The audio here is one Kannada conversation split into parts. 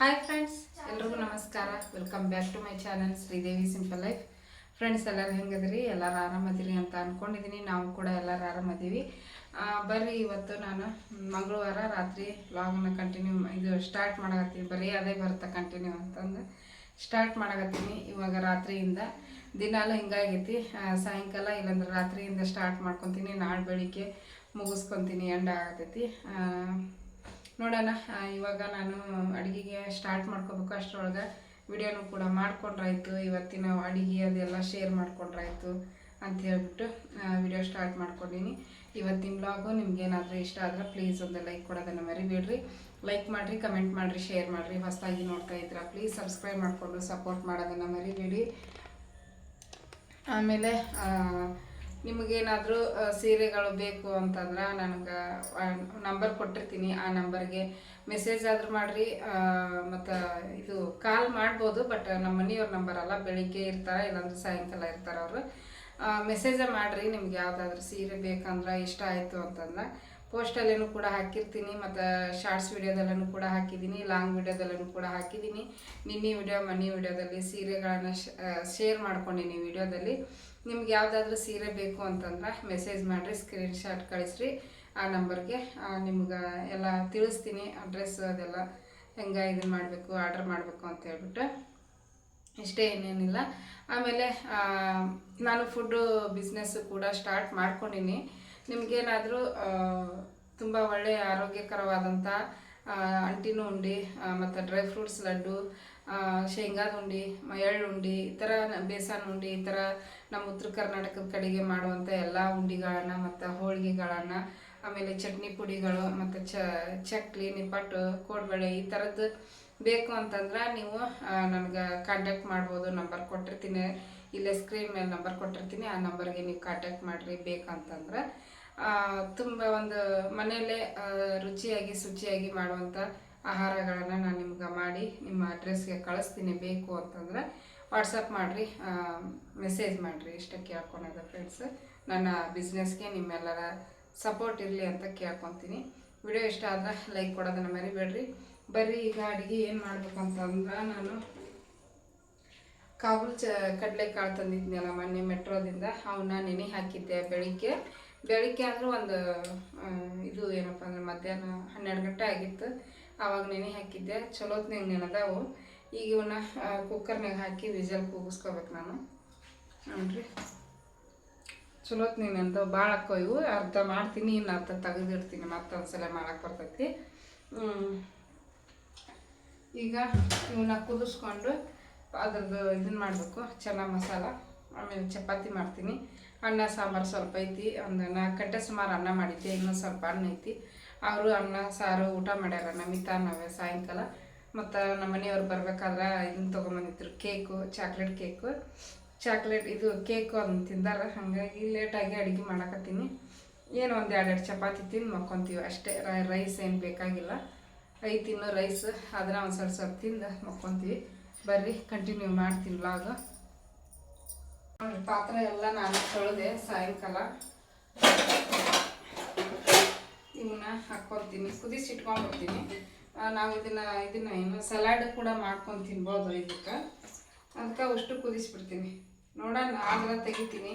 ಹಾಯ್ ಫ್ರೆಂಡ್ಸ್ ಎಲ್ರಿಗೂ ನಮಸ್ಕಾರ. Welcome back to my channel Sridevi simple life friends ಎಲ್ಲರೂ ಹೆಂಗದ್ರಿ? ಎಲ್ಲರೂ ಆರಾಮದಿರಿ ಅಂತ ಅಂದ್ಕೊಂಡಿದ್ದೀನಿ ನಾವು ಕೂಡ ಎಲ್ಲರೂ ಆರಾಮದೀವಿ. ಬರ್ರಿ, ಇವತ್ತು ನಾನು ಮಂಗಳವಾರ ರಾತ್ರಿ ಲಾಗ್ನ ಕಂಟಿನ್ಯೂ ಇದು ಸ್ಟಾರ್ಟ್ ಮಾಡಕತ್ತೀನಿ. ಬರೀ ಅದೇ ಬರುತ್ತೆ ಕಂಟಿನ್ಯೂ ಅಂತಂದು ಸ್ಟಾರ್ಟ್ ಮಾಡಕತ್ತೀನಿ. ಇವಾಗ ರಾತ್ರಿಯಿಂದ ದಿನಾಲು ಹಿಂಗಾಗೈತಿ. ಸಾಯಂಕಾಲ ಇಲ್ಲಾಂದ್ರೆ ರಾತ್ರಿಯಿಂದ ಸ್ಟಾರ್ಟ್ ಮಾಡ್ಕೊತೀನಿ. ನಾಳೆ ಬೆಳಿಗ್ಗೆ ಮುಗಿಸ್ಕೊತೀನಿ. ಎಂಡ್ ಆಗತೈತಿ. ನೋಡೋಣ. ಇವಾಗ ನಾನು ಅಡುಗೆಗೆ ಸ್ಟಾರ್ಟ್ ಮಾಡ್ಕೋಬೇಕು ಅಷ್ಟರೊಳಗೆ. ವಿಡಿಯೋನು ಕೂಡ ಮಾಡ್ಕೊಂಡ್ರಾಯ್ತು. ಇವತ್ತಿನ ಅಡುಗೆ ಅದೆಲ್ಲ ಶೇರ್ ಮಾಡ್ಕೊಂಡ್ರಾಯ್ತು ಅಂತ ಹೇಳ್ಬಿಟ್ಟು ವಿಡಿಯೋ ಸ್ಟಾರ್ಟ್ ಮಾಡ್ಕೊಂಡಿನಿ. ಇವತ್ತಿನ ಬ್ಲಾಗು ನಿಮ್ಗೇನಾದರೂ ಇಷ್ಟ ಆದರೆ ಪ್ಲೀಸ್ ಒಂದು ಲೈಕ್ ಕೊಡೋದನ್ನು ಮರಿಬೇಡ್ರಿ. ಲೈಕ್ ಮಾಡಿರಿ ಕಮೆಂಟ್ ಮಾಡಿರಿ ಶೇರ್ ಮಾಡಿರಿ. ಹೊಸದಾಗಿ ನೋಡ್ತಾ ಇದ್ದೀರಾ ಪ್ಲೀಸ್ ಸಬ್ಸ್ಕ್ರೈಬ್ ಮಾಡಿಕೊಂಡು ಸಪೋರ್ಟ್ ಮಾಡೋದನ್ನು ಮರಿಬೇಡಿ. ಆಮೇಲೆ ನಿಮಗೇನಾದರೂ ಸೀರೆಗಳು ಬೇಕು ಅಂತಂದ್ರೆ ನನಗೆ ನಂಬರ್ ಕೊಟ್ಟಿರ್ತೀನಿ. ಆ ನಂಬರ್ಗೆ ಮೆಸೇಜ್ ಆದರೂ ಮಾಡಿರಿ. ಮತ್ತು ಇದು ಕಾಲ್ ಮಾಡ್ಬೋದು, ಬಟ್ ನಮ್ಮ ಮನೆಯವ್ರ ನಂಬರ್ ಅಲ್ಲ. ಬೆಳಿಗ್ಗೆ ಇರ್ತಾರೆ, ಇಲ್ಲಾಂದ್ರೆ ಸಾಯಂಕಾಲ ಇರ್ತಾರೆ ಅವರು. ಮೆಸೇಜೇ ಮಾಡಿರಿ, ನಿಮ್ಗೆ ಯಾವುದಾದ್ರೂ ಸೀರೆ ಬೇಕಂದ್ರೆ, ಇಷ್ಟ ಆಯಿತು ಅಂತಂದ್ರೆ. ಪೋಸ್ಟಲ್ಲೇನು ಕೂಡ ಹಾಕಿರ್ತೀನಿ, ಮತ್ತು ಶಾರ್ಟ್ಸ್ ವೀಡಿಯೋದಲ್ಲೂ ಕೂಡ ಹಾಕಿದ್ದೀನಿ, ಲಾಂಗ್ ವೀಡಿಯೋದಲ್ಲೂ ಕೂಡ ಹಾಕಿದ್ದೀನಿ. ನಿನ್ನೆ ವಿಡಿಯೋ ಮನಿ ವಿಡಿಯೋದಲ್ಲಿ ಸೀರೆಗಳನ್ನು ಶೇರ್ ಮಾಡ್ಕೊಂಡಿನಿ ವಿಡಿಯೋದಲ್ಲಿ. ನಿಮ್ಗೆ ಯಾವುದಾದ್ರೂ ಸೀರೆ ಬೇಕು ಅಂತಂದ್ರೆ ಮೆಸೇಜ್ ಮಾಡಿರಿ ಸ್ಕ್ರೀನ್ ಶಾಟ್ ಕಳಿಸ್ರಿ. ಆ ನಂಬರ್ಗೆ ನಿಮ್ಗೆ ಎಲ್ಲ ತಿಳಿಸ್ತೀನಿ, ಅಡ್ರೆಸ್ ಅದೆಲ್ಲ ಹೆಂಗೆ ಇದನ್ನು ಮಾಡಬೇಕು, ಆರ್ಡ್ರ್ ಮಾಡಬೇಕು ಅಂತ ಹೇಳ್ಬಿಟ್ಟು. ಇಷ್ಟೇ ಏನೇನಿಲ್ಲ ಆಮೇಲೆ ನಾನು ಫುಡ್ಡು ಬಿಸ್ನೆಸ್ಸು ಕೂಡ ಸ್ಟಾರ್ಟ್ ಮಾಡ್ಕೊಂಡಿನಿ. ನಿಮಗೇನಾದರೂ ತುಂಬ ಒಳ್ಳೆಯ ಆರೋಗ್ಯಕರವಾದಂಥ ಅಂಟಿನೂ ಉಂಡಿ ಮತ್ತು ಡ್ರೈ ಫ್ರೂಟ್ಸ್ ಲಡ್ಡು ಶೇಂಗಾದ ಉಂಡಿ ಎಳ್ಳು ಉಂಡಿ, ಈ ಥರ ಬೇಸನ್ ಉಂಡಿ, ಈ ಥರ ನಮ್ಮ ಉತ್ತರ ಕರ್ನಾಟಕದ ಕಡೆಗೆ ಮಾಡುವಂಥ ಎಲ್ಲ ಉಂಡಿಗಳನ್ನು ಮತ್ತು ಹೋಳಿಗೆಗಳನ್ನು, ಆಮೇಲೆ ಚಟ್ನಿ ಪುಡಿಗಳು, ಮತ್ತು ಚಕ್ಲಿ, ನಿಪ್ಪಟ್ಟು, ಕೋಡ್ಬಳೆ ಈ ಥರದ್ದು ಬೇಕು ಅಂತಂದ್ರೆ ನೀವು ನನಗೆ ಕಾಂಟ್ಯಾಕ್ಟ್ ಮಾಡ್ಬೋದು, ನಂಬರ್ ಕೊಟ್ಟಿರ್ತೀನಿ. ಇಲ್ಲೇ ಸ್ಕ್ರೀನ್ ಮೇಲೆ ನಂಬರ್ ಕೊಟ್ಟಿರ್ತೀನಿ, ಆ ನಂಬರ್ಗೆ ನೀವು ಕಾಂಟ್ಯಾಕ್ಟ್ ಮಾಡಿರಿ ಬೇಕಂತಂದ್ರೆ. ತುಂಬ ಒಂದು ಮನೆಯಲ್ಲೇ ರುಚಿಯಾಗಿ, ಶುಚಿಯಾಗಿ ಮಾಡುವಂಥ ಆಹಾರಗಳನ್ನು ನಾನು ನಿಮ್ಗೆ ಮಾಡಿ, ನಿಮ್ಮ ಅಡ್ರೆಸ್ಗೆ ಕಳಿಸ್ತೀನಿ. ಬೇಕು ಅಂತಂದ್ರೆ ವಾಟ್ಸಪ್ ಮಾಡಿರಿ ಮೆಸೇಜ್ ಮಾಡಿರಿ. ಇಷ್ಟ ಕೇಳ್ಕೊಳೋದು ಫ್ರೆಂಡ್ಸ್ ನನ್ನ ಬಿಸ್ನೆಸ್ಗೆ ನಿಮ್ಮೆಲ್ಲರ ಸಪೋರ್ಟ್ ಇರಲಿ ಅಂತ ಕೇಳ್ಕೊತೀನಿ. ವಿಡಿಯೋ ಇಷ್ಟ ಆದ್ರೆ ಲೈಕ್ ಕೊಡೋದನ್ನು ಮರಿಬೇಡ್ರಿ. ಬರ್ರಿ ಈಗ ಅಡುಗೆ ಏನು ಮಾಡ್ಬೇಕಂತಂದ್ರೆ ನಾನು ಕಾಬೂಲ್ ಚ, ಕಡಲೆಕಾಳು ತಂದಿದ್ನಲ್ಲ ಮೊನ್ನೆ ಮೆಟ್ರೋದಿಂದ ಅವನ್ನ ನೆನೆ ಹಾಕಿದ್ದೆ ಬೆಳಿಗ್ಗೆ. ಬೆಳಿಗ್ಗೆ ಅಂದ್ರೆ ಒಂದು ಇದು ಏನಪ್ಪ ಅಂದ್ರೆ ಮಧ್ಯಾಹ್ನ ಹನ್ನೆರಡು ಗಂಟೆ ಆಗಿತ್ತು. ಆವಾಗ ನೆನೆ ಹಾಕಿದ್ದೆ. ಚಲೋತ್ನಾಗ ನೆನೆದಾವು. ಈಗ ಇವನ್ನ ಕುಕ್ಕರ್ನಾಗ ಹಾಕಿ ವಿಜಲ್ ಕೂಗಿಸ್ಕೋಬೇಕು ನಾನು. ನೋಡ್ರಿ. ಚಲೋತ್ನಾಗ ನೆನೆದವು. ಭಾಳ ಇವು. ಅರ್ಧ ಮಾಡ್ತೀನಿ, ಇನ್ನು ಅರ್ಧ ತೆಗೆದಿಡ್ತೀನಿ. ಮತ್ತೊಂದ್ಸಲ ಮಾಡಕ್ಕೆ ಬರ್ತೈತಿ. ಈಗ ಇವನ್ನ ಕುದಿಸ್ಕೊಂಡು ಅದ್ರದ್ದು ಇದನ್ನ ಮಾಡಬೇಕು. ಚೆನ್ನಾಗಿ ಮಸಾಲ. ಆಮೇಲೆ ಚಪಾತಿ ಮಾಡ್ತೀನಿ. ಅನ್ನ, ಸಾಂಬಾರು ಸ್ವಲ್ಪ ಐತಿ, ಒಂದು ನಾಲ್ಕು ಗಂಟೆ ಸುಮಾರು ಅನ್ನ ಮಾಡಿದ್ದೆ ಇನ್ನೂ ಸ್ವಲ್ಪ ಅನ್ನ ಐತಿ. ಅವರು ಅನ್ನ, ಸಾರು, ಊಟ ಮಾಡ್ಯಾರ, ನಮಿತಾ, ನಾವೇ ಸಾಯಂಕಾಲ. ಮತ್ತು ನಮ್ಮ ಮನೆಯವ್ರು ಬರ್ಬೇಕಾದ್ರೆ ಇದನ್ನ ತೊಗೊಂಬಂದಿದ್ರು, ಕೇಕು, ಚಾಕ್ಲೇಟ್ ಕೇಕು. ಚಾಕ್ಲೇಟ್, ಇದು ಕೇಕು ಅದನ್ನ ತಿಂದಾರ, ಹಾಗಾಗಿ ಲೇಟಾಗಿ ಅಡುಗೆ ಮಾಡಕತ್ತೀನಿ. ಏನು ಒಂದು ಎರಡೆರಡು ಚಪಾತಿ ತಿಂದು ಮಕ್ಕೊಂತೀವಿ ಅಷ್ಟೇ ರೈಸ್ ಏನು ಬೇಕಾಗಿಲ್ಲ. ಐತಿ ಇನ್ನೂ ರೈಸ್ ಅದನ್ನ ಒಂದು ಸ್ವಲ್ಪ ಸ್ವಲ್ಪ ತಿಂದು ಮಕ್ಕೊಂತೀವಿ. ಬರ್ರಿ ಕಂಟಿನ್ಯೂ ಮಾಡ್ತೀನಿ ನೋಡ್ರಿ ಪಾತ್ರೆ ಎಲ್ಲ ನಾನು ತೊಳೆದೆ ಸಾಯಂಕಾಲ. ಇವನ್ನ ಹಾಕ್ಕೊತೀನಿ ಕುದಿಸಿ ಇಟ್ಕೊಂಡ್ಬಿಡ್ತೀನಿ. ಆ, ನಾವು ಇದನ್ನ ಇದನ್ನ ಏನು ಸಲಾಡ್ ಕೂಡ ಮಾಡ್ಕೊಂಡು ತಿನ್ಬೋದು ಇದಕ್ಕೆ. ಅದಕ್ಕೆ ಅಷ್ಟು ಕುದಿಸ್ಬಿಡ್ತೀನಿ. ನೋಡೋಣ ಆದ್ರೆ ತೆಗಿತೀನಿ.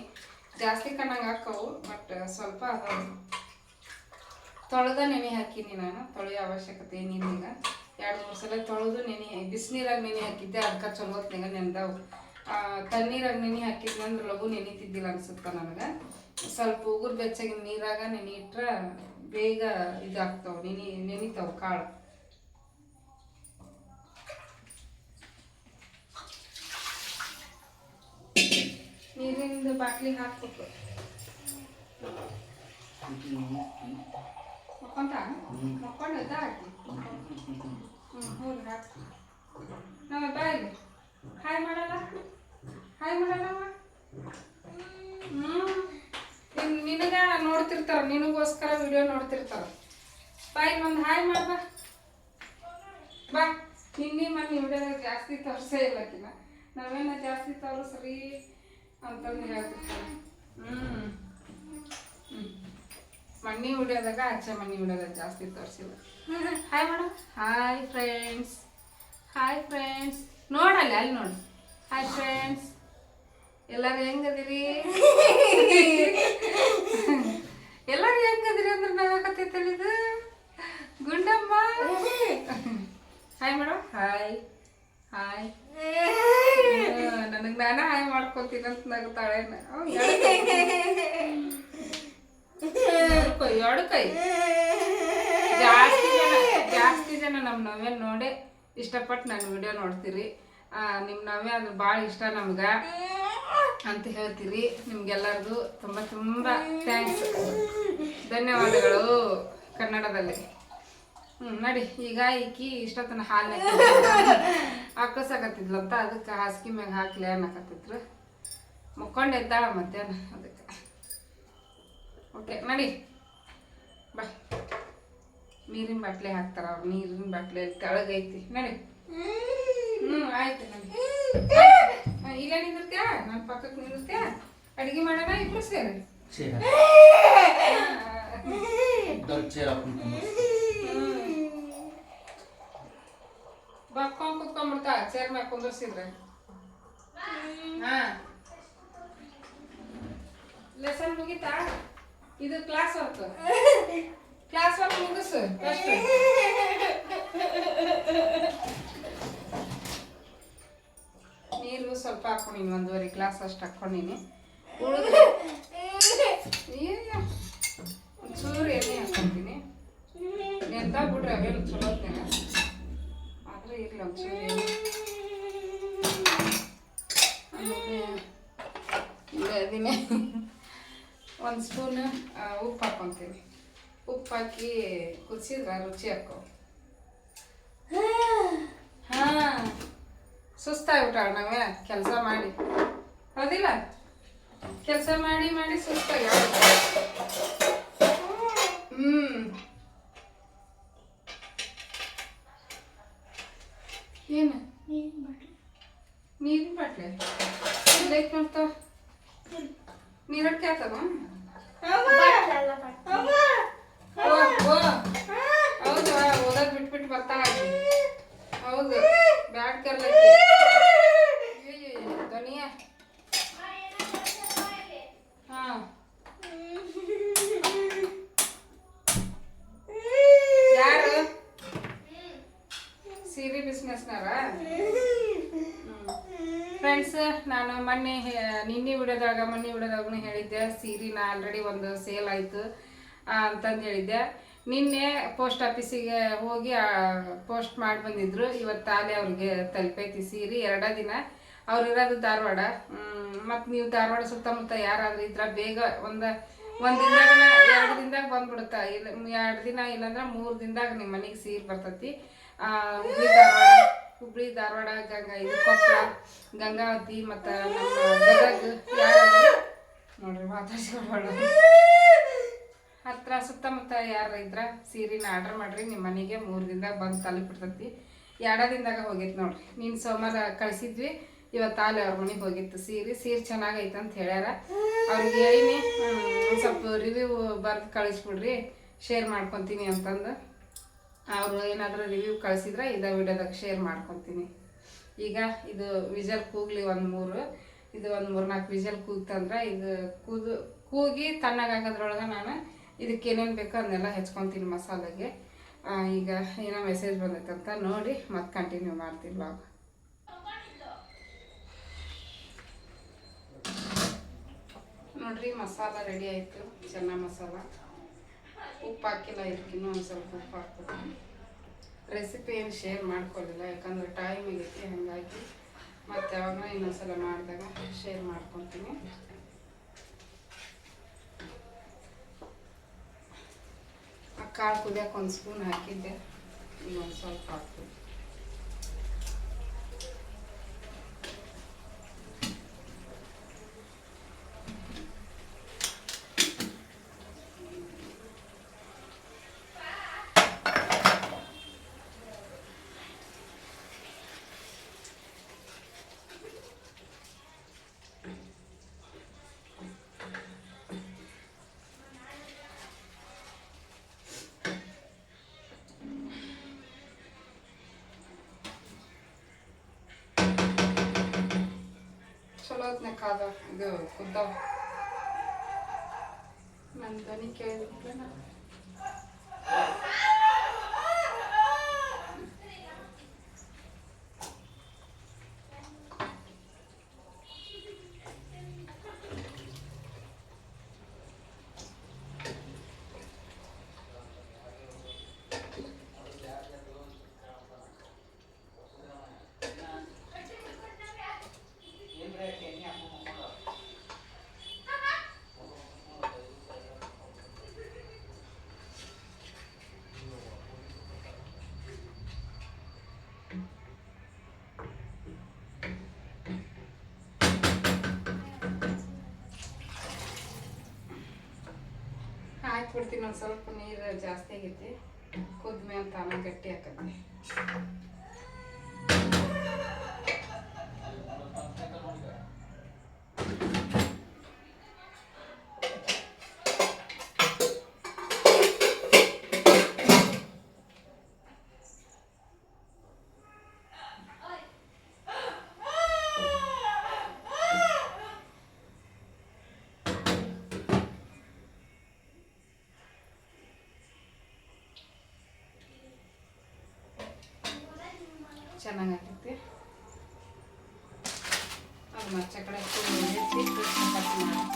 ಜಾಸ್ತಿ ಕಣ್ಣಂಗೆ ಹಾಕವು ಬಟ್ ಸ್ವಲ್ಪ ತೊಳೆದ ನೆನೆ ಹಾಕೀನಿ ನಾನು. ತೊಳೆಯೋ ಅವಶ್ಯಕತೆ ಏನಿಲ್ಲ. ಎರಡು ಮೂರು ಸಲ ತೊಳೆದು ನೆನೆ ಬಿಸಿನೀರಾಗ ನೆನೆ ಹಾಕಿದ್ದೆ ಅದಕ್ಕೆ ಚಲೋ ಹೊತ್ನಾಗ ನೆನೆದವು. ತಣ್ಣೀರಾಗ ನೆನೆ ಹಾಕಿದ್ನಂದ್ರೆ ಲಘು ನೆನೀತಿದ್ದಿಲ್ಲ ಅನ್ಸುತ್ತೆ ನನಗೆ? ಸ್ವಲ್ಪ ಉಗುರು ಬೆಚ್ಚಗಿನ ನೀರಾಗ ನೆನೆ ಇಟ್ಟರೆ ಬೇಗ ಇದಾಗ್ತಾವೆ, ನೆನೆ, ನೆನಿತಾವೆ ಕಾಳು. ನೀರಿಂದು ಬಾಟ್ಲಿಗೆ ಹಾಕ್ಬೇಕು. ಮಕ್ಕೊಂತ? ಮಕ್ಕೊಂಡು ಹ್ಞೂ ಹ್ಞೂ ಹಾಕಿ. ನಮ್ಮ ಬಾಯಿಗೆ ಹಾಯ್ ಮಾಡಲ್ಲ ಹಾಯ್ ಮಾಡಲ್ಲಮ್ಮ ಹ್ಞೂ ನಿನಗ ನೋಡ್ತಿರ್ತಾರ ನಿನಗೋಸ್ಕರ ವಿಡಿಯೋ ನೋಡ್ತಿರ್ತಾರ. ಬಾಯ್ ಒಂದು ಹಾಯ್ ಮಾಡ ಬಾ. ನಿನ್ನೆ ಮೊನ್ನೆ ವಿಡಿಯೋದಾಗ ಜಾಸ್ತಿ ತೋರಿಸೇ ಇಲ್ಲಕಿನ ನಾವೇನ ಜಾಸ್ತಿ ತೋರಿಸ್ರಿ ಅಂತಂದು ಹೇಳ್ತಿರ್ತಾರೆ. ಹ್ಞೂ ಮಣ್ಣಿ ಉಡಿಯೋದಾಗ ಆಚೆ ಮಣ್ಣಿ ವಿಡಿಯೋದಾಗ ಜಾಸ್ತಿ ತೋರಿಸಿಲ್ಲ. Hi madam hi friends hi friends ನೋಡಲ್ಲ, ಅಲ್ಲಿ ನೋಡಿ. ಹಾಯ್ ಫ್ರೆಂಡ್ಸ್ ಎಲ್ಲರೂ ಹೆಂಗದಿರಿ? ಎಲ್ಲರೂ ಹೆಂಗದಿರಿ ಅಂದ್ರೆ ನಾಗಕತ್ತೈತೆ ಇದು Gundamma? Hi madam hi hi ನನಗೆ ನಾನೇ ಹಾಯ್ ಮಾಡ್ಕೊತೀನಿ ಅಂತ ನಗುತ್ತಾಳೆ ಎರಡು ಕೈ ಜಾಸ್ತಿ ಜನ ಜಾಸ್ತಿ ಜನ ನಮ್ಮ ನಾವೇನು ನೋಡಿ. ಇಷ್ಟಪಟ್ಟು ನನ್ನ ವಿಡಿಯೋ ನೋಡ್ತೀರಿ. ನಿಮ್ಮ ನಾವೇ ಅದು ಭಾಳ ಇಷ್ಟ ನಮ್ಗೆ ಅಂತ ಹೇಳ್ತೀರಿ. ನಿಮ್ಗೆಲ್ಲರಿಗೂ ತುಂಬ ತುಂಬ ಥ್ಯಾಂಕ್ಸ್ ಧನ್ಯವಾದಗಳು ಕನ್ನಡದಲ್ಲಿ. ಹ್ಞೂ ನಡಿ, ಈಗ ಈಕಿ ಇಷ್ಟೊತ್ತನ ಹಾಲು ಹಾಕಸಕತ್ತಿದ್ಲಂತ ಅದಕ್ಕೆ ಹಾಸಿಗೆ ಮ್ಯಾಗ ಹಾಕ್ಲಿ ಅನ್ನಕತ್ತಿದ್ರು ಮುಕ್ಕೊಂಡು ಎದ್ದಾಳ ಮಧ್ಯಾಹ್ನ ಅದಕ್ಕೆ. ಓಕೆ ನಡಿ. ಬಾ. ನೀರಿನ ಬಾಟ್ಲಿ ಹಾಕ್ತಾರ ಅವ್ರು ನೀರಿನ ಬಾಟ್ಲಿ ಕೆಳಗೈತಿ ನಡಿ. ಹ್ಞೂ ಆಯ್ತು ನಡಿ. ಇಲ್ಲ ನಿಂದಿರ್ತೀಯ? ನನ್ನ ಪಕ್ಕಕ್ಕೆ ನಿಂದಿರ್ತೀಯ? ಅಡಿಗೆ ಮಾಡೋಣ ಇಬ್ರು ಸೇರಿ. ಬಕ್ಕೊಂಡ್ ಕುತ್ಕೊಂಡ್ಬಿಡ್ತಾ ಚೇರ್ ಮ್ಯಾಗ ಕುಂದರ್ಸಿದ್ರೆ. ಹಾ. ಲೆಸನ್ ಮುಗಿತಾ? ಇದು ಕ್ಲಾಸ್ ವರ್ಕ್ ಕ್ಲಾಸ್ ವರ್ಕ್ ಮುಗಿಸು ಫಸ್ಟ್ ನೀರು ಸ್ವಲ್ಪ ಹಾಕೊಂಡಿನಿ ಒಂದೂವರೆ ಗ್ಲಾಸ್ ಅಷ್ಟು ಉಳಿದ್ರೆ ಒಂಚೂರು ಎಣ್ಣೆ ಹಾಕೊಂತೀನಿ ನೆಂದ ಬಿಡ್ರಿ ಅವೆಲ್ಲ ಚಲೋ ಆದ್ರೆ ಇರ್ಲಿ ಒಂಚೂರು ಎಣ್ಣೆ ಆಮೇಲೆ ಒಂದು ಸ್ಪೂನ್ ಉಪ್ಪು ಹಾಕ್ಕೊಂತೀನಿ ಉಪ್ಪು ಹಾಕಿ ಕುದಿಸಿದ್ರ ರುಚಿ ಹಾಕೋ. ಹಾಂ. ಸುಸ್ತಾಗ್ಬಿಟ್ಟಾಳ ನಾವೇ ಕೆಲಸ ಮಾಡಿ. ಹೌದಿಲ್ಲ? ಕೆಲಸ ಮಾಡಿ ಮಾಡಿ ಸುಸ್ತಾಗಿ ಹ್ಞೂ ಏನು? ನೀರಿನ ಬಾಟ್ಲೆ. ಲೈಟ್ ಮಾಡ್ತಾವ ನೀರಡ್ಕೆ ಆತದ ಓ ಓ ಹೌದು, ಓದೋದ್ ಬಿಟ್ಬಿಟ್ಟು ಬರ್ತಾಳ. ಹೌದು, ಬ್ಯಾಡ್ ಕರ್ಲಕ್ಕೆ ಧ್ವನಿಯ. ಹಾ. ಯಾರು? ಸೀರೆ ಬಿಸ್ನೆಸ್ನಾರ ಫ್ರೆಂಡ್ಸ್ ನಾನು ಮೊನ್ನೆ ನಿನ್ನೆ ವಿಡಿಯೋದಾಗ, ಮೊನ್ನೆ ವಿಡಿಯೋದಾಗೂ ಹೇಳಿದ್ದೆ, ಸೀರೆನ ಆಲ್ರೆಡಿ ಒಂದು ಸೇಲ್ ಆಯಿತು. ಅಂತಂದು ಹೇಳಿದ್ದೆ. ನಿನ್ನೆ ಪೋಸ್ಟ್ ಆಫೀಸಿಗೆ ಹೋಗಿ ಪೋಸ್ಟ್ ಮಾಡಿ ಬಂದಿದ್ರು. ಇವತ್ತು ತಾಲೆ ಅವ್ರಿಗೆ ತಲುಪೈತಿ ಸೀರೆ. ಎರಡೇ ದಿನ ಅವ್ರು ಇರೋದು ಧಾರವಾಡ. ಮತ್ತು ನೀವು ಧಾರವಾಡ ಸುತ್ತಮುತ್ತ ಯಾರಾದ್ರೂ ಇದ್ರೆ ಬೇಗ ಒಂದು ಒಂದು ದಿನದಾಗ ಎರಡು ದಿನದಾಗ ಬಂದ್ಬಿಡುತ್ತೆ? ಇಲ್ಲ, ಎರಡು ದಿನ ಇಲ್ಲಾಂದ್ರೆ ಮೂರು ದಿನದಾಗ ನಿಮ್ಮ ಮನೆಗೆ ಸೀರೆ ಬರ್ತೈತಿ. ಹುಬ್ಳಿ ಧಾರವಾಡ ಹುಬ್ಳಿ ಧಾರವಾಡ, ಗಂಗಾ, ಇದು ಕೊಪ್ಪ ಗಂಗಾವತಿ ಮತ್ತು ನೋಡ್ರಿ ಮಾತಾಡ್ಸ್ಕೊಳ್ಬೇಡ ಹತ್ರ ಸುತ್ತಮುತ್ತ ಯಾರು ಇದ್ರ ಸೀರೆನ ಆರ್ಡರ್ ಮಾಡ್ರಿ ನಿಮ್ಮ ಮನೆಗೆ ಮೂರು ದಿನದಾಗ ಬಂದು ತಲುಪಿಡ್ತತಿ ಎರಡ ದಿನದಾಗ ಹೋಗಿತ್ತು ನೋಡ್ರಿ. ನೀನು ಸೋಮವಾರ ಕಳಿಸಿದ್ವಿ, ಇವತ್ತು ಅಲ್ಲಿ ಅವ್ರ ಮನೆಗೆ ಹೋಗಿತ್ತು ಸೀರೆ. ಸೀರೆ ಚೆನ್ನಾಗೈತೆ ಅಂತ ಹೇಳ್ಯಾರ. ಅವ್ರಿಗೆ ಹೇಳಿನಿ ಸ್ವಲ್ಪ ರಿವ್ಯೂ ಬರ್ದು ಕಳಿಸ್ಬಿಡ್ರಿ ಶೇರ್ ಮಾಡ್ಕೊತೀನಿ ಅಂತಂದು. ಅವರು ಏನಾದರೂ ರಿವ್ಯೂ ಕಳಿಸಿದ್ರೆ ಇದ ವಿಡಿಯೋದಾಗ ಶೇರ್ ಮಾಡ್ಕೊತೀನಿ. ಈಗ ಇದು ವಿಜಲ್ ಕೂಗ್ಲಿ ಒಂದು ಮೂರು, ಇದು ಒಂದು ಮೂರು ನಾಲ್ಕು ವಿಜಲ್ ಕೂಗ್ತಂದ್ರೆ ಇದು ಕೂದು ಕೂಗಿ ತಣ್ಣಗಾಗೋದ್ರೊಳಗೆ ನಾನು ಇದಕ್ಕೆ ಏನೇನು ಬೇಕೋ ಅದನ್ನೆಲ್ಲ ಹೆಚ್ಕೊತೀನಿ ಮಸಾಲೆಗೆ. ಈಗ ಏನೋ ಮೆಸೇಜ್ ಬಂದೈತೆ ಅಂತ ನೋಡಿ, ಮತ್ತೆ ಕಂಟಿನ್ಯೂ ಮಾಡ್ತೀನಿ ಬ್ಲಾಗ್ ನೋಡ್ರಿ, ಮಸಾಲ ರೆಡಿ ಆಯಿತು. ಚೆನ್ನ ಮಸಾಲ. ಉಪ್ಪು ಹಾಕಿಲ್ಲ, ಇದಕ್ಕಿನ್ನೂ ಒಂದು ಸ್ವಲ್ಪ ಉಪ್ಪು ಹಾಕ್ಬೋದು ರೆಸಿಪಿ ಏನು ಶೇರ್ ಮಾಡ್ಕೊಳ್ಳಿಲ್ಲ ಯಾಕಂದ್ರೆ ಟೈಮ್ ಆಗೈತಿ, ಹಾಗಾಗಿ. ಮತ್ತು ಯಾವಾಗ ಇನ್ನೊಂದ್ಸಲ ಮಾಡಿದಾಗ ಶೇರ್ ಮಾಡ್ಕೊತೀನಿ. ಕಾಳು ಕುದಿಯಕ್ಕೆ ಒಂದು ಸ್ಪೂನ್ ಹಾಕಿದ್ದೆ ಇನ್ನೊಂದು ಸ್ವಲ್ಪ ಹಾಕ್ತೀನಿ ಎಷ್ಟೊತ್ನಾಗ ಕಾದ ಇದು ಕುದ್ದಾವ ನನ್ನ ಧ್ವನಿ ಕೇಳಿದ್ರೆ ನಾನು ಹಾಕ್ಬಿಡ್ತೀನಿ ಒಂದು ಸ್ವಲ್ಪ ನೀರು ಜಾಸ್ತಿ ಆಗೈತಿ. ಕುದ್ಮೇಲೆ ತಾನ ಗಟ್ಟಿ ಆಕತಿ ಚೆನ್ನಾಗಾಗೈತಿ ಅದು ಮಚ್ಚ ಕಡೆ ಕಟ್ ಚಪಾತಿ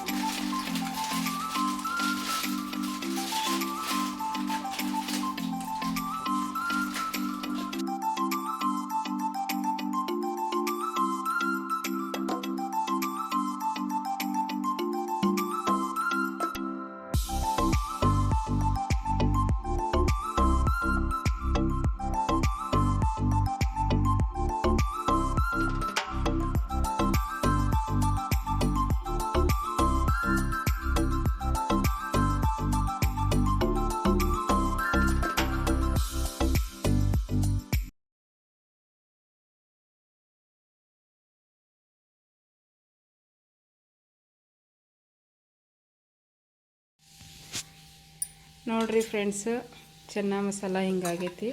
ನೋಡ್ರಿ ಫ್ರೆಂಡ್ಸು ಚೆನ್ನ ಮಸಾಲ ಹಿಂಗಾಗೈತಿ.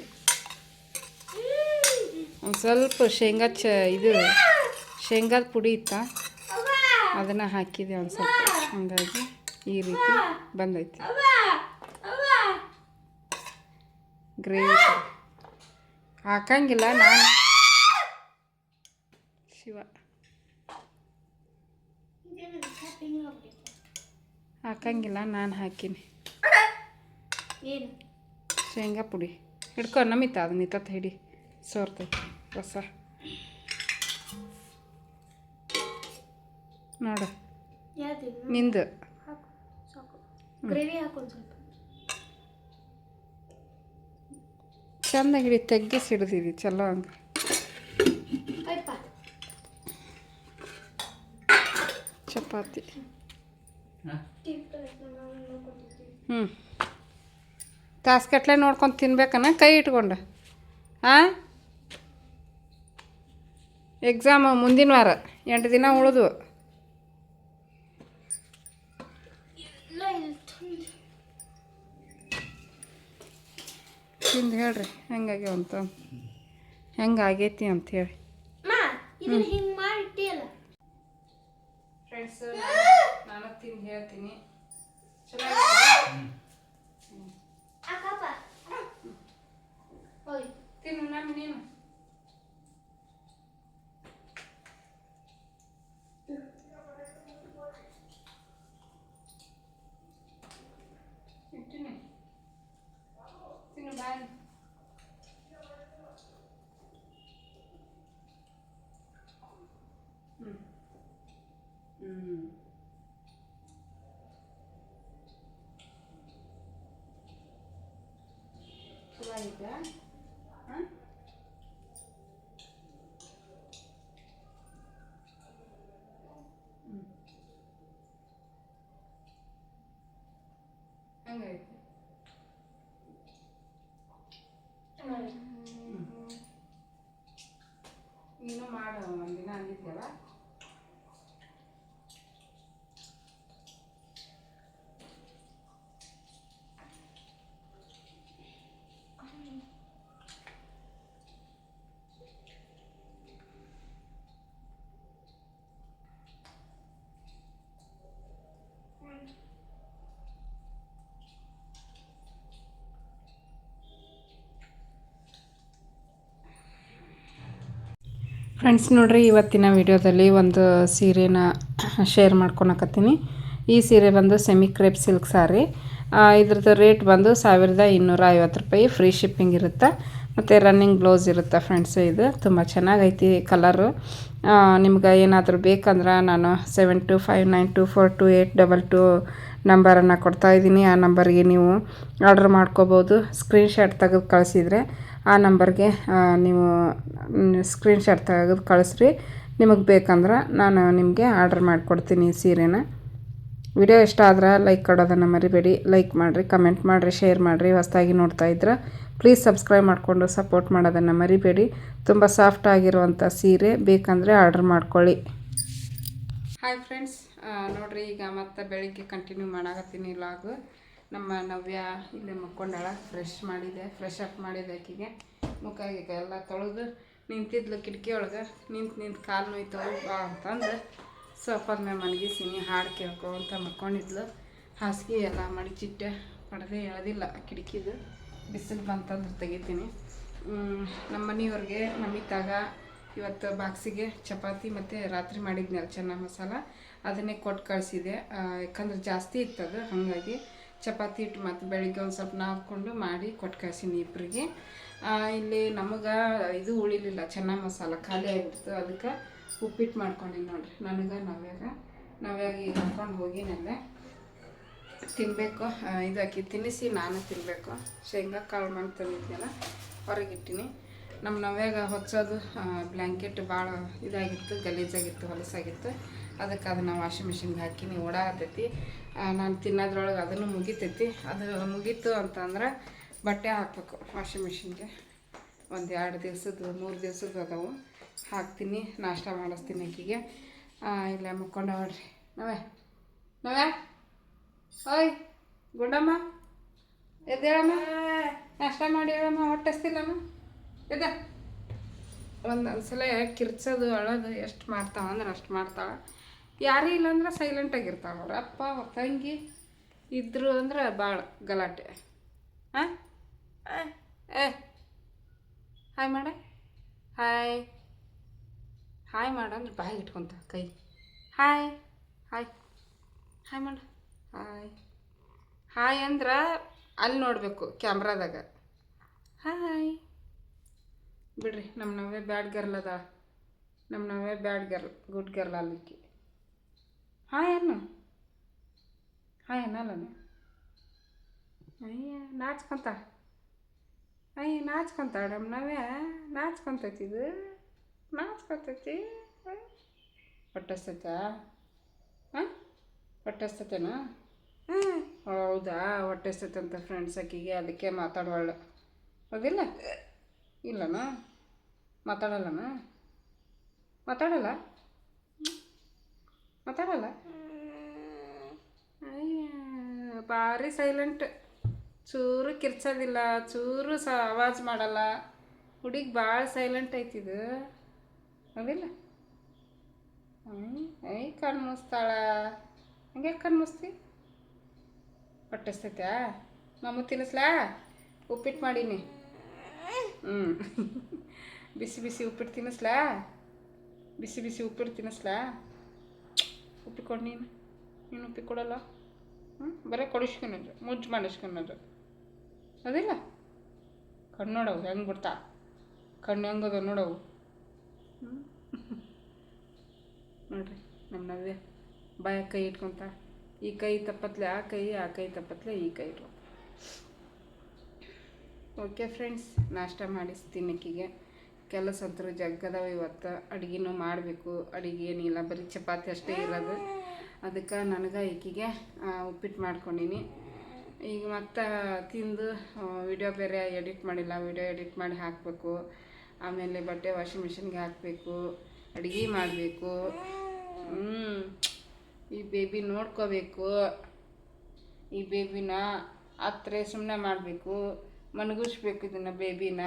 ಒಂದು ಸ್ವಲ್ಪ ಶೇಂಗಾ ಚ ಇದು ಶೇಂಗಾದ ಪುಡಿ ಇತ್ತ, ಅದನ್ನು ಹಾಕಿದೆ ಒಂದು ಸ್ವಲ್ಪ. ಹಂಗಾಗಿ ಈ ರೀತಿ ಬಂದೈತಿ. ಗ್ರೇವಿ ಹಾಕಂಗಿಲ್ಲ ನಾನು. ಶಿವ. ಹಾಕಂಗಿಲ್ಲ, ನಾನು ಹಾಕೀನಿ. ಏನು? ಶೇಂಗಾ ಪುಡಿ. ಹಿಡ್ಕೊ ನಮಿತ ಅದು ನಿಂತತ್ ಹಿಡಿ. ಸೋರ್ತೈತಿ ಹೊಸ ನೋಡು. ನಿಂದು. ಹಾಕು ಸಾಕು. ಗ್ರೇವಿ ಹಾಕು ಒಂದು ಸ್ವಲ್ಪ. ಚಂದ ಹಿಡಿ ತೆಗ್ಗಿಸಿ ಹಿಡ್ದಿದಿ ಚಲೋ ಹಂಗೆ. ಚಪಾತಿ. ಹ್ಞೂ ತಾಸ್ಗಟ್ಲೆ ನೋಡ್ಕೊಂಡು ತಿನ್ಬೇಕನ? ಕೈ ಇಟ್ಕೊಂಡು. ಹಾಂ ಎಕ್ಸಾಮ್ ಮುಂದಿನ ವಾರ. ಎಂಟು ದಿನ ಉಳಿದು. ತಂದು ಹೇಳ್ರಿ ಹೆಂಗಾಗ್ಯಾವ ಅಂತ. ಹೆಂಗಾಗೈತಿ ಅಂತ ಹೇಳಿ. ಫ್ರೆಂಡ್ಸ್ ನಾನು ತಿಂದು ಹೇಳ್ತೀನಿ. ಹೋಯ್ ತಿನ್ನು ನಮ್ಮ ನೀನು ಇಟ್ಟಿನಿ ತಿನ್ನು ಬಾಯ್ ಹ್ಞೂ ಹ್ಞೂ ಚಲೋ ಐತಾ ಹಾಂ ಹಂಗೈತಿ ನೀನು ಮಾಡು ಒಂದಿನ ಅಂದಿದ್ಯಲ್ಲ? ಫ್ರೆಂಡ್ಸ್ ನೋಡ್ರಿ, ಇವತ್ತಿನ ವಿಡಿಯೋದಲ್ಲಿ ಒಂದು ಸೀರೆನ ಶೇರ್ ಮಾಡ್ಕೊಳಕತ್ತೀನಿ. ಈ ಸೀರೆ ಬಂದು ಸೆಮಿ ಕ್ರೇಪ್ ಸಿಲ್ಕ್ ಸಾರಿ ಇದ್ರದ್ದು ರೇಟ್ ಬಂದು ಸಾವಿರದ ಇನ್ನೂರ ಐವತ್ತು ರೂಪಾಯಿ. ಫ್ರೀ ಶಿಪ್ಪಿಂಗ್ ಇರುತ್ತೆ. ಮತ್ತು ರನ್ನಿಂಗ್ ಬ್ಲೌಸ್ ಇರುತ್ತೆ ಫ್ರೆಂಡ್ಸ್ ಇದು ತುಂಬ ಚೆನ್ನಾಗೈತಿ ಕಲರು ನಿಮ್ಗೆ ಏನಾದರೂ ಬೇಕಂದ್ರೆ ನಾನು seven two five nine two four two eight double two ನಂಬರನ್ನು ಕೊಡ್ತಾ ಇದ್ದೀನಿ. ಆ ನಂಬರ್ಗೆ ನೀವು ಆರ್ಡ್ರ್ ಮಾಡ್ಕೋಬೋದು. ಸ್ಕ್ರೀನ್ಶಾಟ್ ತೆಗೆದು ಕಳಿಸಿದರೆ ಆ ನಂಬರ್ಗೆ ನೀವು ಸ್ಕ್ರೀನ್ಶಾಟ್ ತೆಗೆದು ಕಳಿಸ್ರಿ. ನಿಮಗೆ ಬೇಕಂದ್ರೆ ನಾನು ನಿಮಗೆ ಆರ್ಡ್ರ್ ಮಾಡಿಕೊಡ್ತೀನಿ ಸೀರೆನ. ವಿಡಿಯೋ ಇಷ್ಟ ಆದ್ರೆ ಲೈಕ್ ಕೊಡೋದನ್ನು ಮರಿಬೇಡಿ. ಲೈಕ್ ಮಾಡಿರಿ, ಕಮೆಂಟ್ ಮಾಡಿರಿ, ಶೇರ್ ಮಾಡಿರಿ. ಹೊಸದಾಗಿ ನೋಡ್ತಾ ಇದ್ರೆ, ಪ್ಲೀಸ್ ಸಬ್ಸ್ಕ್ರೈಬ್ ಮಾಡಿಕೊಂಡು ಸಪೋರ್ಟ್ ಮಾಡೋದನ್ನು ಮರಿಬೇಡಿ. ತುಂಬ ಸಾಫ್ಟ್ ಆಗಿರುವಂಥ ಸೀರೆ ಬೇಕಂದರೆ ಆರ್ಡ್ರ್ ಮಾಡ್ಕೊಳ್ಳಿ. ಹಾಯ್ ಫ್ರೆಂಡ್ಸ್ ನೋಡಿರಿ ಈಗ ಮತ್ತೆ ಬೆಳಿಗ್ಗೆ ಕಂಟಿನ್ಯೂ ಮಾಡಾಕತ್ತೀನಿ ಲಾಗು ನಮ್ಮ ನವ್ಯ ಇಲ್ಲೇ ಮಕ್ಕೊಂಡಾಳ ಫ್ರೆಶ್ ಮಾಡಿದೆ ಫ್ರೆಶ್ ಅಪ್ ಮಾಡಿದೆ ಆಕಿಗೆ. ಮುಖ ಗೀಕ ಎಲ್ಲ ತೊಳೆದು ನಿಂತಿದ್ಲು ಕಿಟಕಿ ಒಳಗೆ. ನಿಂತು ನಿಂತು ಕಾಲು ನೋಯ್ತವು ಬಾ ಅಂತಂದು ಸೋಫಾದ ಮೇಲೆ ಮಲಗಿಸಿನಿ, ಹಾಡು ಕೇಳ್ಕೊಂತ ಮಕ್ಕೊಂಡಿದ್ಲು. ಹಾಸಿಗೆ ಎಲ್ಲ ಮಡಿಚಿಟ್ಟೆ ಪಡೆದೇ ಎಳೆದಿಲ್ಲ ಕಿಟಕಿದು. ಬಿಸಿಲು ಬಂತಂದ್ರೆ ತೆಗಿತೀನಿ. ನಮ್ಮ ಮನೆಯವ್ರಿಗೆ ನಮಿತಾಗ ಇವತ್ತು ಬಾಕ್ಸಿಗೆ ಚಪಾತಿ ಮತ್ತು ರಾತ್ರಿ ಮಾಡಿದ್ನಲ್ಲ, ಚೆನ್ನ ಮಸಾಲ. ಅದನ್ನೇ ಕೊಟ್ಟು ಕಳಿಸಿದೆ. ಯಾಕಂದ್ರೆ ಜಾಸ್ತಿ ಇತ್ತದು ಹಾಗಾಗಿ ಚಪಾತಿ ಹಿಟ್ಟು ಮತ್ತು ಬೆಳಿಗ್ಗೆ ಒಂದು ಸ್ವಲ್ಪ ನಾದ್ಕೊಂಡು ಮಾಡಿ ಕೊಟ್ಟು ಕಳ್ಸೀನಿ ಇಬ್ಬರಿಗೆ ಇಲ್ಲಿ ನಮಗೆ ಇದು ಉಳಿಲಿಲ್ಲ ಚೆನ್ನಾಗಿ ಮಸಾಲ ಖಾಲಿ ಆಗಿಬಿಡ್ತು. ಅದಕ್ಕೆ ಉಪ್ಪಿಟ್ಟು ಮಾಡ್ಕೊಂಡಿನಿ ನೋಡ್ರಿ. ನನಗೆ, ನವ್ಯಾಗ. ನವ್ಯಾಗ ಈಗ ಹಾಕೊಂಡು ಹೋಗಿನಲ್ಲ ತಿನ್ನಬೇಕು ಇದು ಹಾಕಿ ತಿನ್ನಿಸಿ, ನಾನು ತಿನ್ನಬೇಕು ಶೇಂಗಾ ಕಾಳು ಮಾಡಿ ತಂದಿದ್ನಲ್ಲ ಹೊರಗಿಟ್ಟಿನಿ ನಮ್ಮ ನವ್ಯಾಗ ಹೊಚ್ಚೋದು ಬ್ಲ್ಯಾಂಕೆಟ್ ಭಾಳ ಇದಾಗಿತ್ತು, ಗಲೀಜಾಗಿತ್ತು, ಹೊಲಸಾಗಿತ್ತು. ಅದಕ್ಕೆ ಅದನ್ನು ವಾಷಿಂಗ್ ಮಿಷಿನ್ಗೆ ಹಾಕಿನಿ. ಓಡಾಕತ್ತೈತಿ ನಾನು ತಿನ್ನೋದ್ರೊಳಗೆ ಅದನ್ನು ಮುಗಿತೈತಿ. ಅದು ಮುಗೀತು ಅಂತಂದ್ರೆ ಬಟ್ಟೆ ಹಾಕ್ಬೇಕು, ವಾಷಿಂಗ್ ಮಿಷಿನ್ಗೆ. ಒಂದು ಎರಡು ದಿವ್ಸದ್ದು ಮೂರು ದಿವ್ಸದ್ದು ಅದಾವು. ಹಾಕ್ತೀನಿ, ನಾಷ್ಟ ಮಾಡಿಸ್ತೀನಿ ಅಕ್ಕಿಗೆ. ಇಲ್ಲ ಮುಕ್ಕೊಂಡ ನೋಡ್ರಿ. ನಾವೇ ನವೇ ಓಯ್ ಗುಂಡಮ್ಮ ಎದ್ದೇಳಮ್ಮ ನಾಷ್ಟ ಮಾಡಿ ಹೇಳಮ್ಮ ಹೊಟ್ಟೆಸ್ತಿಲ್ಲಮ್ಮ ಎದ್ದ? ಒಂದೊಂದು ಸಲ ಕಿರ್ಚೋದು, ಅಳೋದು, ಎಷ್ಟು ಮಾಡ್ತಾವ ಅಂದ್ರೆ ಅಷ್ಟು ಮಾಡ್ತಾಳೆ. ಯಾರೂ ಇಲ್ಲಾಂದ್ರೆ ಸೈಲೆಂಟಾಗಿರ್ತಾಳೆ ಅವ್ರ ಅಪ್ಪ ತಂಗಿ ಇದ್ರು ಅಂದ್ರೆ ಭಾಳ ಗಲಾಟೆ. ಹಾಂ ಏ, ಹಾಯ್ ಮಾಡ. ಹಾಯ್. ಹಾಯ್ ಮಾಡಂದ್ರೆ ಬಾಯಿ ಇಟ್ಕೊಂತ ಕೈ. ಹಾಯ್. ಹಾಯ್. ಹಾಯ್ ಮಾಡ. ಹಾಯ್. ಹಾಯ್ ಅಂದ್ರೆ ಅಲ್ಲಿ ನೋಡಬೇಕು, ಕ್ಯಾಮ್ರಾದಾಗ. ಹಾಯ್. ಬಿಡ್ರಿ ನಮ್ಮ ನಾವೇ ಬ್ಯಾಡ್ ಗರ್ಲ್ ಅದ. ನಮ್ಮ ನಾವೇ ಬ್ಯಾಡ್ ಗರ್ಲ್ ಗುಡ್ ಗರ್ಲ್ ಅಲ್ಲಿಕ್ಕಿ ಹಾಯ್ ಅನ್ನು ಹಾಯ್ ಅನ್ನಲ್ಲನು ಅಯ್ಯ ನಾಚ್ಕೊಂತ. ಅಯ್ಯ ನಾಚ್ಕೊಂತ ನಮ್ಮ ನಾವೇ ನಾಚ್ಕೊಂತೈತಿ ಇದು? ನಾಚ್ಕೊಂತೈತಿ? ಹೊಟ್ಟಸ್ತೈತಾ ಹಾಂ? ಹೊಟ್ಟೆಸ್ತತೇನ? ಹೌದಾ? ಹೊಟ್ಟೆಸ್ತೈತಂತ ಫ್ರೆಂಡ್ಸ್ ಆಕಿಗೆ. ಅದಕ್ಕೆ ಮಾತಾಡೋಳು ಹೌದಿಲ್ಲ? ಇಲ್ಲನಾ? ಮಾತಾಡಲ್ಲನಾ? ಮಾತಾಡಲ್ಲ? ಮಾತಾಡಲ್ಲ? ಅಯ್ಯ ಭಾರಿ ಸೈಲೆಂಟ್ ಚೂರು ಕಿರ್ಚೋದಿಲ್ಲ, ಚೂರು ಸ ಆವಾಜ್ ಮಾಡಲ್ಲ. ಹುಡುಗಿ ಭಾಳ ಸೈಲೆಂಟ್ ಐತಿದು ಅದಿಲ್ಲ ಐ ಕಣ್ಣು ಮುಸ್ತಾಳ ಹಂಗೆ ಕಣ್ಣು ಮುಸ್ತಿ ಹೊಟ್ಟೆಸ್ತೈತ್ಯಾ? ಮಮ್ಮ ತಿನ್ನಿಸ್ಲಾ ಉಪ್ಪಿಟ್ಟು ಮಾಡೀನಿ. ಹ್ಞೂ ಬಿಸಿ ಬಿಸಿ ಉಪ್ಪಿಟ್ಟು ತಿನ್ನಿಸ್ಲಾ ಬಿಸಿ ಬಿಸಿ ಉಪ್ಪಿಟ್ಟು ತಿನ್ನಿಸ್ಲಾ ಉಪ್ಪಿಟ್ಟು ಕೊಡು ನೀನು ನೀನು ಒಪ್ಪಿಕೊಡಲ್ಲ ಕೊಡಲ್ಲ ಹ್ಞೂ ಬರೀ ಕೊಡಿಸ್ಕೊಳೋದು ಮುಜ್ಜು ಮಾಡಿಸ್ಕೊಳೋದು ಅದಿಲ್ಲ? ಕಣ್ಣು ನೋಡವು, ಹೆಂಗೆ ಬಿಡ್ತಾ? ಕಣ್ಣು ಹೆಂಗದ ನೋಡವು? ನೋಡ್ರಿ ನಮ್ಮ ಬಾಯ ಕೈ ಇಟ್ಕೊಂತ, ಈ ಕೈ ತಪ್ಪತ್ಲೆ, ಆ ಕೈ ಆ ಕೈ ತಪ್ಪತ್ಲೆ, ಈ ಕೈ ಇಟ್ಕೊಂತ. ಓಕೆ ಫ್ರೆಂಡ್ಸ್ ನಾಷ್ಟ ಮಾಡಿಸ್ತೀನಿ ಆಕಿಗೆ ಕೆಲಸ ಅಂತೂ ಜಗ್ಗದವ ಇವತ್ತು. ಅಡುಗೆನೂ ಮಾಡಬೇಕು. ಅಡುಗೆ ಏನಿಲ್ಲ, ಬರೀ ಚಪಾತಿ ಅಷ್ಟೇ ಇರೋದು. ಅದಕ್ಕೆ ನನಗೆ ಈಕಿಗೆ ಉಪ್ಪಿಟ್ಟು ಮಾಡ್ಕೊಂಡೀನಿ. ಈಗ ಮತ್ತೆ ತಿಂದು ವಿಡಿಯೋ ಬೇರೆ ಎಡಿಟ್ ಮಾಡಿಲ್ಲ. ವಿಡಿಯೋ ಎಡಿಟ್ ಮಾಡಿ ಹಾಕಬೇಕು. ಆಮೇಲೆ ಬಟ್ಟೆ ವಾಷಿಂಗ್ ಮಿಷಿನ್ಗೆ ಹಾಕಬೇಕು. ಅಡುಗೆ ಮಾಡಬೇಕು. ಈ ಬೇಬಿ ನೋಡ್ಕೋಬೇಕು. ಈ ಬೇಬಿನ ಹತ್ರ ಸುಮ್ಮನೆ ಮಾಡಬೇಕು. ಮನಗಿಸ್ಬೇಕು ಇದನ್ನು ಬೇಬಿನ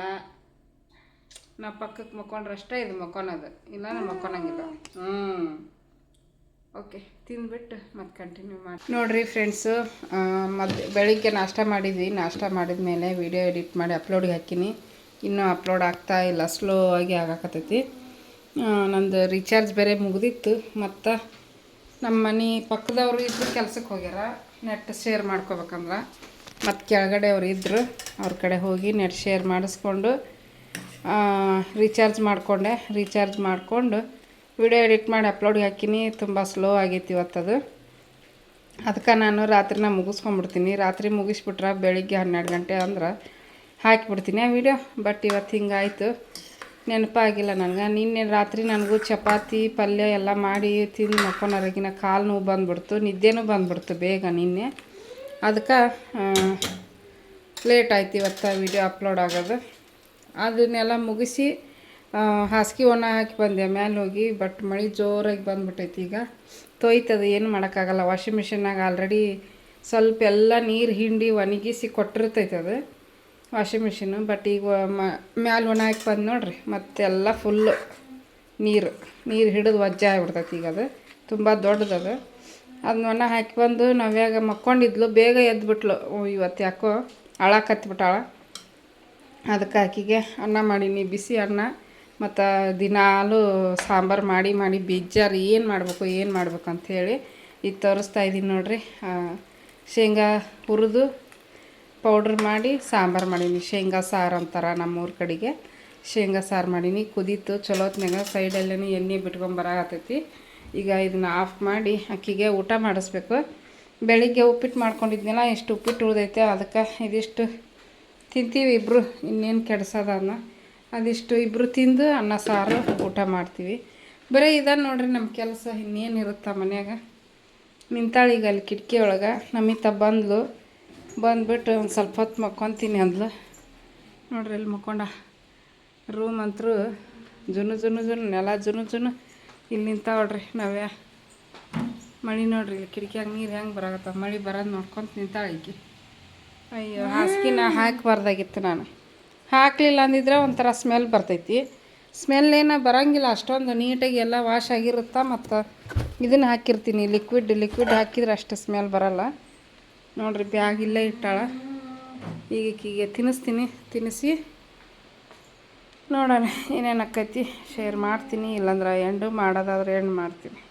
ನಾ ಪಕ್ಕಕ್ಕೆ ಮಕ್ಕೊಂಡ್ರೆ ಅಷ್ಟೇ ಇದು ಮಕ್ಕೊಳೋದು. ಇಲ್ಲ ನಾನು ಮಕ್ಕೊಳಂಗಿಲ್ಲ. ಹ್ಞೂ ಓಕೆ, ತಿಂದ್ಬಿಟ್ಟು ಮತ್ತೆ ಕಂಟಿನ್ಯೂ ಮಾಡಿ ನೋಡಿರಿ ಫ್ರೆಂಡ್ಸು ಮಧ್ಯ ಬೆಳಿಗ್ಗೆ ನಾಷ್ಟ ಮಾಡಿದ್ವಿ. ನಾಷ್ಟ ಮಾಡಿದ ಮೇಲೆ ವಿಡಿಯೋ ಎಡಿಟ್ ಮಾಡಿ ಅಪ್ಲೋಡ್ಗೆ ಹಾಕಿನಿ. ಇನ್ನೂ ಅಪ್ಲೋಡ್ ಆಗ್ತಾ ಇಲ್ಲ ಸ್ಲೋ ಆಗಿ ಆಗಾಕತ್ತೈತಿ. ನಂದು ರೀಚಾರ್ಜ್ ಬೇರೆ ಮುಗಿದಿತ್ತು. ಮತ್ತು ನಮ್ಮ ಮನೆ ಪಕ್ಕದವರು ಇದ್ರು ಕೆಲಸಕ್ಕೆ ಹೋಗ್ಯಾರ. ನೆಟ್ ಶೇರ್ ಮಾಡ್ಕೋಬೇಕಂದ್ರೆ. ಮತ್ತು ಕೆಳಗಡೆ ಅವ್ರು ಇದ್ದರು ಅವ್ರ ಕಡೆ ಹೋಗಿ ನೆಟ್ ಶೇರ್ ಮಾಡಿಸ್ಕೊಂಡು ರೀಚಾರ್ಜ್ ಮಾಡಿಕೊಂಡೆ ರೀಚಾರ್ಜ್ ಮಾಡಿಕೊಂಡು ವಿಡಿಯೋ ಎಡಿಟ್ ಮಾಡಿ ಅಪ್ಲೋಡ್ಗೆ ಹಾಕಿನಿ. ತುಂಬ ಸ್ಲೋ ಆಗೈತಿ ಇವತ್ತದು. ಅದಕ್ಕೆ ನಾನು ರಾತ್ರಿನ ಮುಗಿಸ್ಕೊಂಬಿಡ್ತೀನಿ ರಾತ್ರಿ ಮುಗಿಸ್ಬಿಟ್ರೆ ಬೆಳಿಗ್ಗೆ ಹನ್ನೆರಡು ಗಂಟೆ ಅಂದ್ರೆ ಹಾಕಿಬಿಡ್ತೀನಿ ಆ ವಿಡಿಯೋ ಬಟ್ ಇವತ್ತು ಹಿಂಗಾಯಿತು. ನೆನಪಾಗಿಲ್ಲ ನನಗೆ. ನಿನ್ನೆ ರಾತ್ರಿ ನನಗೂ ಚಪಾತಿ, ಪಲ್ಯ ಎಲ್ಲ ಮಾಡಿ ತಿಂದು ಮಕ್ಕೊನರಗಿನ ಕಾಲು ನೋವು ಬಂದುಬಿಡ್ತು. ನಿದ್ದೆನೂ ಬಂದುಬಿಡ್ತು ಬೇಗ ನಿನ್ನೆ. ಅದಕ್ಕೆ ಲೇಟ್ ಆಯ್ತು ಇವತ್ತು ವಿಡಿಯೋ ಅಪ್ಲೋಡ್ ಆಗೋದು. ಅದನ್ನೆಲ್ಲ ಮುಗಿಸಿ ಹಾಸಿಗೆ ಒಣ ಹಾಕಿ ಬಂದೆ. ಮ್ಯಾಲೆ ಹೋಗಿ ಬಟ್ ಮಳೆ ಜೋರಾಗಿ ಬಂದ್ಬಿಟ್ಟೈತಿ ಈಗ. ತೊಯ್ತದೆ, ಏನು ಮಾಡೋಕ್ಕಾಗಲ್ಲ. ವಾಷಿಂಗ್ ಮಿಷಿನ್ನಾಗ ಆಲ್ರೆಡಿ ಸ್ವಲ್ಪ ಎಲ್ಲ ನೀರು ಹಿಂಡಿ ಒಣಗಿಸಿ ಕೊಟ್ಟಿರ್ತೈತೆ ಅದು ವಾಷಿಂಗ್ ಮಿಷಿನು ಬಟ್ ಈಗ ಮ್ಯಾಲೆ ಒಣ ಹಾಕಿ ಬಂದು ನೋಡ್ರಿ, ಮತ್ತೆಲ್ಲ ಫುಲ್ಲು ನೀರು ನೀರು ಹಿಡಿದು ವಜ್ಜೆ ಆಗ್ಬಿಡ್ತೈತಿ ಈಗ ಅದು. ತುಂಬ ದೊಡ್ಡದದು ಅದನ್ನ ಒಣ ಹಾಕಿ ಬಂದು ನಾವ್ಯಾಗ ಮಕ್ಕೊಂಡಿದ್ಲು, ಬೇಗ ಎದ್ದುಬಿಟ್ಲು ಇವತ್ತು ಯಾಕೋ ಅಳಕತ್ಬಿಟ್ಟಾಳ ಅದಕ್ಕೆ ಆಕಿಗೆ ಅನ್ನ ಮಾಡೀನಿ. ಬಿಸಿ ಅನ್ನ, ಮತ್ತು ದಿನಾಲು ಸಾಂಬಾರು ಮಾಡಿ ಮಾಡಿ ಬೇಜಾರು ಏನು ಮಾಡಬೇಕು, ಏನು ಮಾಡ್ಬೇಕು ಅಂಥೇಳಿ ಈಗ ತೋರಿಸ್ತಾ ಇದ್ದೀನಿ ನೋಡಿರಿ. ಶೇಂಗಾ ಹುರಿದು ಪೌಡ್ರ್ ಮಾಡಿ ಸಾಂಬಾರು ಮಾಡೀನಿ. ಶೇಂಗಾ ಸಾರು ಅಂತಾರ ನಮ್ಮೂರ ಕಡೆಗೆ. ಶೇಂಗಾ ಸಾರು ಮಾಡೀನಿ. ಕುದೀತು ಚಲೋತ್ನಾಗ ಸೈಡಲ್ಲೇ ಎಣ್ಣೆ ಬಿಟ್ಕೊಂಬರಾಗತ್ತೈತಿ ಈಗ ಇದನ್ನ ಆಫ್ ಮಾಡಿ ಅಕ್ಕಿಗೆ ಊಟ ಮಾಡಿಸ್ಬೇಕು. ಬೆಳಿಗ್ಗೆ ಉಪ್ಪಿಟ್ಟು ಮಾಡ್ಕೊಂಡಿದ್ನಲ್ಲ, ಎಷ್ಟು ಉಪ್ಪಿಟ್ಟು ಉಳ್ದೈತೆ, ಅದಕ್ಕೆ ಇದಿಷ್ಟು ತಿಂತೀವಿ ಇಬ್ಬರು ಇನ್ನೇನು ಕೆಡಿಸೋದ ಅನ್ನ. ಅದಿಷ್ಟು ಇಬ್ಬರು ತಿಂದು ಅನ್ನ, ಸಾರು, ಊಟ ಮಾಡ್ತೀವಿ. ಬರೀ ಇದನ್ನು ನೋಡ್ರಿ ನಮ್ಮ ಕೆಲಸ ಇನ್ನೇನು ಇರುತ್ತಾ ಮನ್ಯಾಗ. ಈಗ ಅಲ್ಲಿ ಕಿಟಕಿ ಒಳಗೆ. ನಮಿತ ಬಂದ್ಲು. ಬಂದ್ಬಿಟ್ಟು ಒಂದು ಸ್ವಲ್ಪ ಹೊತ್ತು ಮಕ್ಕೊತೀನಿ ಅಂದ್ಲು. ನೋಡ್ರಿ ಇಲ್ಲಿ ಮಕ್ಕೊಂಡ. ರೂಮ್ ಅಂತರೂ ಜುನು ಜುನು ಜುನು, ನೆಲ ಜುನು ಜುನು. ಇಲ್ಲಿ ನಿಂತಾವಳ್ರಿ ನಾವ್ಯಾ. ಮಳೆ ನೋಡ್ರಿ ಇಲ್ಲಿ ಕಿಟಕಿಯಾಗ ನೀರು ಹೆಂಗೆ ಬರಾಕತ್ತ ಮಳೆ ಬರೋದು ನೋಡ್ಕೊಂತ ನಿಂತಾಳೆ ಈಕಿ. ಅಯ್ಯೋ, ಹಾಸಿಗೆನ ಹಾಕಬಾರ್ದಾಗಿತ್ತು ನಾನು. ಹಾಕಲಿಲ್ಲ ಅಂದಿದ್ರೆ ಒಂಥರ ಸ್ಮೆಲ್ ಬರ್ತೈತಿ. ಸ್ಮೆಲ್ ಏನ ಬರೋಂಗಿಲ್ಲ, ಅಷ್ಟೊಂದು ನೀಟಾಗಿ ಎಲ್ಲ ವಾಶ್ ಆಗಿರುತ್ತಾ ಮತ್ತು ಇದನ್ನು ಹಾಕಿರ್ತೀನಿ. ಲಿಕ್ವಿಡ್ ಲಿಕ್ವಿಡ್ ಹಾಕಿದ್ರೆ ಅಷ್ಟು ಸ್ಮೆಲ್ ಬರಲ್ಲ. ನೋಡ್ರಿ ಬ್ಯಾಗ್ ಇಲ್ಲೇ ಇಟ್ಟಾಳ. ಈಗ ಈಕಿಗೆ ತಿನ್ನಿಸ್ತೀನಿ. ತಿನ್ನಿಸಿ. ನೋಡೋಣ, ಏನೇನು ಆಕೈತಿ. ಶೇರ್ ಮಾಡ್ತೀನಿ. ಇಲ್ಲಾಂದ್ರೆ ಎಂಡು ಮಾಡೋದಾದ್ರೆ ಎಂಡು ಮಾಡ್ತೀನಿ.